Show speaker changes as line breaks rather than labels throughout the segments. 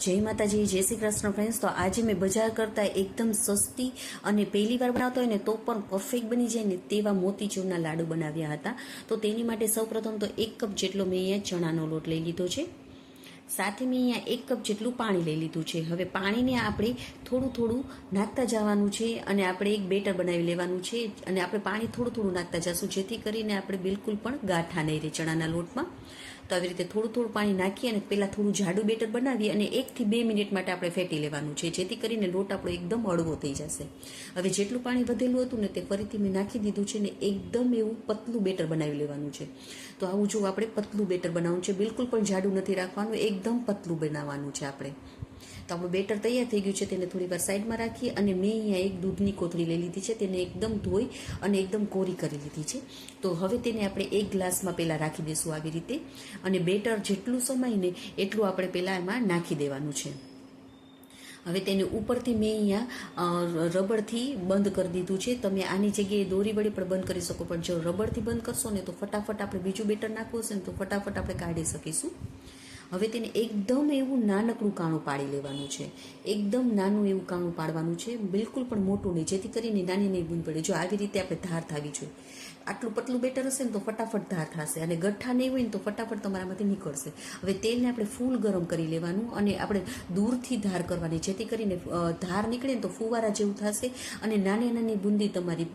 જય માતાજી, જય શ્રી કૃષ્ણ ફ્રેન્ડ્સ તો આજે મેં બજાર કરતાં એકદમ સસ્તી અને પહેલી વાર બનાવતો હોય ને તો પણ પરફેક્ટ બની જાય ને તેવા મોતીચૂરના લાડુ બનાવ્યા હતા. તો તેની માટે સૌપ્રથમ તો એક કપ જેટલો મેં અહીંયા ચણાનો લોટ લઈ લીધો છે. સાથે મેં અહીંયા એક કપ જેટલું પાણી લઈ લીધું છે. હવે પાણીને આપણે થોડું થોડું નાખતા જવાનું છે અને આપણે એક બેટર બનાવી લેવાનું છે અને આપણે પાણી થોડું થોડું નાખતા જશું, જેથી કરીને આપણે બિલકુલ પણ ગાંઠા નહીં રહે ચણાના લોટમાં. તો આવી રીતે થોડું થોડું પાણી નાખી અને પહેલાં થોડું જાડું બેટર બનાવી અને એકથી બે મિનિટ માટે આપણે ફેટી લેવાનું છે, જેથી કરીને લોટ આપણો એકદમ હળવો થઈ જશે. હવે જેટલું પાણી વધેલું હતું ને તે ફરીથી મેં નાખી દીધું છે ને એકદમ એવું પતલું બેટર બનાવી લેવાનું છે. તો આવું જો આપણે પતલું બેટર બનાવવાનું છે, બિલકુલ પણ જાડું નથી રાખવાનું, એકદમ પતલું બનાવવાનું છે આપણે. તો આપણું બેટર તૈયાર થઈ ગયું છે તેને થોડી વાર સાઈડમાં રાખી અને મેં અહીંયા એક દૂધની કોથળી લઈ લીધી છે, તેને એકદમ ધોઈ અને એકદમ કોરી કરી લીધી છે. તો હવે તેને આપણે એક ગ્લાસમાં પહેલાં રાખી દઈશું આવી રીતે અને બેટર જેટલું સમાય ને એટલું આપણે પહેલાં એમાં નાખી દેવાનું છે. હવે તેને ઉપરથી મેં અહીંયા રબડથી બંધ કરી દીધું છે. તમે આની જગ્યાએ દોરી વડે પણ બંધ કરી શકો, પણ જો રબડથી બંધ કરશો ને તો ફટાફટ આપણે બીજું બેટર નાખવું હશે ને તો ફટાફટ આપણે કાઢી શકીશું. હવે તેને એકદમ એવું નાનકડું કાણું પાડી લેવાનું છે. એકદમ નાનું એવું કાણું પાડવાનું છે. બિલકુલ પણ મોટું નહીં. જેથી કરીને નાની નહીં બૂંદ પડે. જો આવી રીતે આપણે ધાર થવી જોઈએ. આટલું પતલું બેટર હશે ને તો ફટાફટ ધાર થશે. અને ગઠ્ઠા નહીં હોય ને તો ફટાફટ તમારામાંથી નીકળશે. હવે તેલને આપણે ફૂલ ગરમ કરી લેવાનું અને આપણે દૂરથી ધાર કરવાની. જેથી કરીને ધાર નીકળે ને તો ફુવારા જેવું થશે અને નાની નાની બુંદી તમારી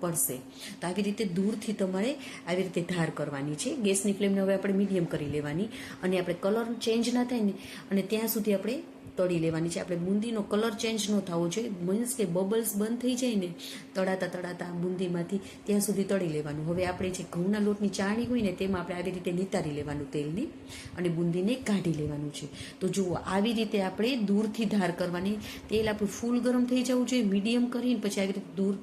પડશે. તો આવી રીતે દૂરથી તમારે આવી રીતે ધાર કરવાની છે. ગેસની ફ્લેમને હવે આપણે મીડિયમ કરી લેવાની. અને આપણે કલર ચેન્જ ના થાય ને અને ત્યાં સુધી આપણે તળી લેવાની છે. આપણે બુંદીનો કલર ચેન્જ ન થવો જોઈએ. મીન્સ કે બબલ્સ બંધ થઈ જાય ને તળાતા તળાતા બુંદીમાંથી ત્યાં સુધી તળી લેવાનું. હવે આપણે જે ઘઉંના લોટની ચાણી હોય ને તેમાં આપણે આવી રીતે નિતારી લેવાનું તેલની અને બુંદીને કાઢી લેવાનું છે. તો જુઓ, આવી રીતે આપણે દૂરથી ધાર કરવાની. તેલ આપણું ફૂલ ગરમ થઈ જવું જોઈએ, મીડિયમ કરીને પછી આવી રીતે દૂર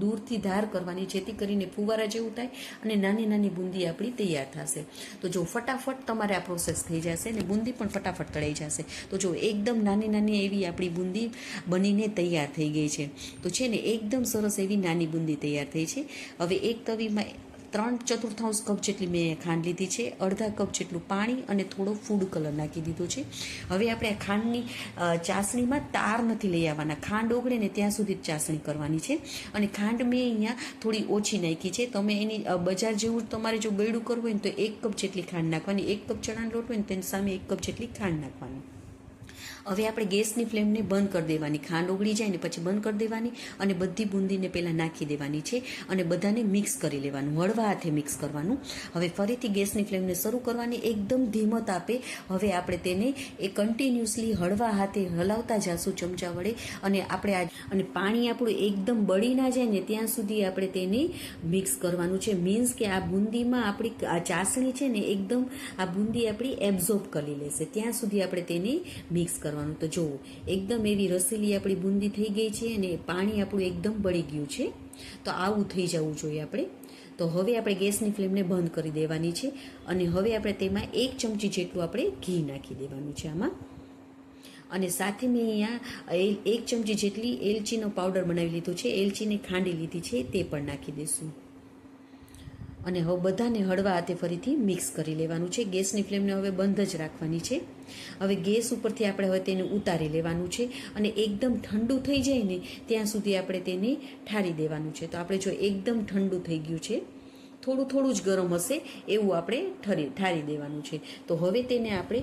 દૂરથી ધાર કરવાની, જેથી કરીને ફુવારા જેવું થાય અને નાની નાની બુંદી આપણી તૈયાર થશે. તો જો ફટાફટ તમારે આ પ્રોસેસ થઈ જશે અને બુંદી પણ ફટાફટ તળાઈ જશે. તો જો એકદમ નાની નાની એવી આપણી બુંદી બનીને તૈયાર થઈ ગઈ છે. તો છે ને, એકદમ સરસ એવી નાની બુંદી તૈયાર થઈ છે. હવે એક તવીમાં ત્રણ ચતુર્થાંશ કપ જેટલી મેં ખાંડ લીધી છે, અડધા કપ જેટલું પાણી અને થોડો ફૂડ કલર નાખી દીધો છે. હવે આપણે આ ખાંડની ચાસણીમાં તાર નથી લઈ આવવાના. ખાંડ ઓગળે ને ત્યાં સુધી ચાસણી કરવાની છે. અને ખાંડ મેં અહીંયા થોડી ઓછી નાખી છે. તમે એની બજાર જેવું તમારે જો ગળ્યું કરવું હોય ને તો એક કપ જેટલી ખાંડ નાખવાની, એક કપ ચણાનો લોટ હોય ને તેની સામે એક કપ જેટલી ખાંડ નાખવાની. હવે આપણે ગેસની ફ્લેમને બંધ કરી દેવાની. ખાંડ ઓગળી જાય ને પછી બંધ કરી દેવાની અને બધી બુંદીને પહેલાં નાખી દેવાની છે અને બધાને મિક્સ કરી લેવાનું, હળવા હાથે મિક્સ કરવાનું. હવે ફરીથી ગેસની ફ્લેમને શરૂ કરવાની, એકદમ ધીમત આપે. હવે આપણે તેને એ કન્ટિન્યુઅસલી હળવા હાથે હલાવતા જશું ચમચા વડે અને આપણે આ અને પાણી આપણું એકદમ બળી ના જાય ને ત્યાં સુધી આપણે તેને મિક્સ કરવાનું છે. મીન્સ કે આ બુંદીમાં આપણી આ ચાસણી છે ને એકદમ આ બુંદી આપણી એબ્ઝોર્બ કરી લેશે. ત્યાં સુધી આપણે તેને મિક્સ કરવાનું કરવાનું. તો જુઓ, એકદમ એવી રસીલી આપણી બુંદી થઈ ગઈ છે અને પાણી આપણું એકદમ બળી ગયું છે. તો આવું થઈ જવું જોઈએ આપણે. તો હવે આપણે ગેસની ફ્લેમને બંધ કરી દેવાની છે અને હવે આપણે તેમાં એક ચમચી જેટલું આપણે ઘી નાખી દેવાનું છે આમાં. અને સાથે મેં અહીંયા એક ચમચી જેટલી એલચીનો પાવડર બનાવી લીધો છે. એલચીને ખાંડી લીધી છે, તે પણ નાખી દઈશું. અને હવે બધાને હળવા હાથે ફરીથી મિક્સ કરી લેવાનું છે. ગેસની ફ્લેમને હવે બંધ જ રાખવાની છે. હવે ગેસ ઉપરથી આપણે હવે તેને ઉતારી લેવાનું છે અને એકદમ ઠંડુ થઈ જાય ને, ત્યાં સુધી આપણે તેને ઠારી દેવાનું છે. તો આપણે જો એકદમ ઠંડુ થઈ ગયું છે થોડું થોડું જ ગરમ હશે એવું આપણે ઠરી, ઠારી દેવાનું છે. તો હવે તેને આપણે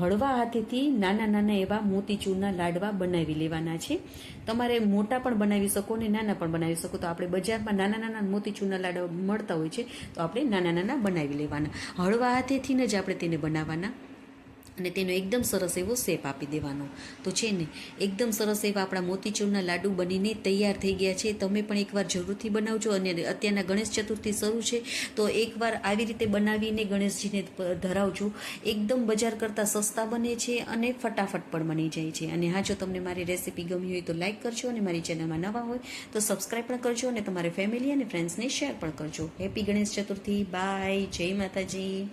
હળવા હાથેથી નાના નાના એવા મોતીચૂરના લાડવા બનાવી લેવાના છે. તમારે મોટા પણ બનાવી શકો ને નાના પણ બનાવી શકો. તો આપણે બજારમાં નાના નાના મોતીચૂરના લાડવા મળતા હોય છે, તો આપણે નાના નાના બનાવી લેવાના. હળવા હાથેથી જ આપણે તેને બનાવવાના. અને તેનો એકદમ સરસ એવો શેપ આપી દેવાનો. તો છે ને, એકદમ સરસ એવા આપણા મોતીચૂરના લાડુ બનીને તૈયાર થઈ ગયા છે. તમે પણ એકવાર જરૂરથી બનાવજો અને અત્યારના ગણેશ ચતુર્થી શરૂ છે, તો એકવાર આવી રીતે બનાવીને ગણેશજીને ધરાવજો. એકદમ બજાર કરતાં સસ્તા બને છે અને ફટાફટ પણ બની જાય છે. અને હા, જો તમને મારી રેસીપી ગમી હોય તો લાઇક કરજો અને મારી ચેનલમાં નવા હોય તો સબસ્ક્રાઈબ પણ કરજો અને તમારી ફેમિલી અને ફ્રેન્ડ્સને શેર પણ કરજો. હેપી ગણેશ ચતુર્થી. બાય. જય માતાજી.